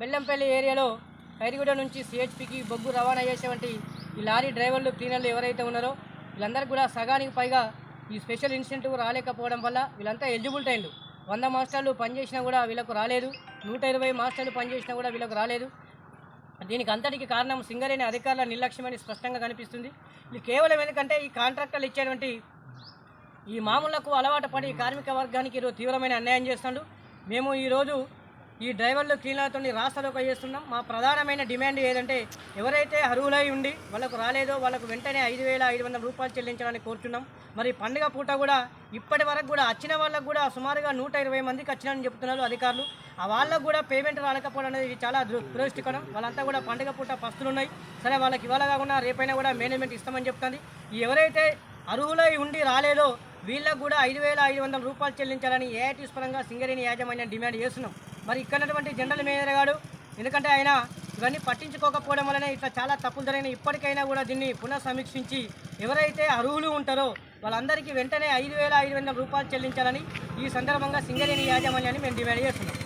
బెల్లంపల్లి ఏరియాలో ఖైరిగూడ నుంచి సిహెచ్పికి బొగ్గు రవాణా చేసేవంటి ఈ లారీ డ్రైవర్లు క్లీనర్లు ఎవరైతే ఉన్నారో వీళ్ళందరికీ కూడా సగానికి పైగా ఈ స్పెషల్ ఇన్సిడెంట్ రాలేకపోవడం వల్ల వీళ్ళంతా ఎలిజిబుల్ టైంలు. వంద మాస్టర్లు పనిచేసినా కూడా వీళ్ళకు రాలేదు. నూట ఇరవై మాస్టర్లు పనిచేసినా కూడా వీళ్ళకు రాలేదు. దీనికి అంతటికి కారణం సింగరేణి అధికారుల నిర్లక్ష్యమని స్పష్టంగా కనిపిస్తుంది. ఇది కేవలం ఎందుకంటే ఈ కాంట్రాక్టర్లు ఇచ్చేటువంటి ఈ మామూలకు అలవాటు పడి కార్మిక వర్గానికి ఈరోజు తీవ్రమైన అన్యాయం చేస్తున్నాడు మేము ఈరోజు ఈ డ్రైవర్లు క్లీనర్లతో రాస్తారోక చేస్తున్నాం. మా ప్రధానమైన డిమాండ్ ఏదంటే ఎవరైతే అర్హులై ఉండి వాళ్ళకు రాలేదో వాళ్ళకు వెంటనే ఐదు వేల ఐదు వందల రూపాయలు చెల్లించాలని కోరుతున్నాం. మరి పండుగ పూట కూడా ఇప్పటి వరకు కూడా వచ్చిన వాళ్ళకు కూడా సుమారుగా నూట ఇరవై మందికి వచ్చినారని చెప్తున్నారు అధికారులు. ఆ వాళ్ళకు కూడా పేమెంట్ రాలేకపోవడం అనేది చాలా దురదృష్టికరం. వాళ్ళంతా కూడా పండుగ పూట పస్తులు ఉన్నాయి సరే వాళ్ళకి ఇవాళ కాకుండా రేపైనా కూడా మేనేజ్మెంట్ ఇస్తామని చెప్తుంది. ఎవరైతే అర్హులై ఉండి రాలేదో వీళ్ళకు కూడా ఐదు వేల ఐదు వందల రూపాయలు చెల్లించాలని ఏఐటీస్ పరంగా సింగరేణి యాజమాన్యం డిమాండ్ చేస్తున్నాం. మరి ఇక్కడటువంటి జనరల్ మేనేజర్ గారు ఎందుకంటే ఆయన ఇవన్నీ పట్టించుకోకపోవడం వలన ఇట్లా చాలా తప్పులు జరిగిన ఇప్పటికైనా కూడా దీన్ని పునఃసమీక్షించి ఎవరైతే అర్హులు ఉంటారో వాళ్ళందరికీ వెంటనే ఐదు వేల ఐదు వందల రూపాయలు చెల్లించాలని ఈ సందర్భంగా సింగరేణి యాజమాన్యాన్ని మేము డిమాండ్ చేస్తున్నాం.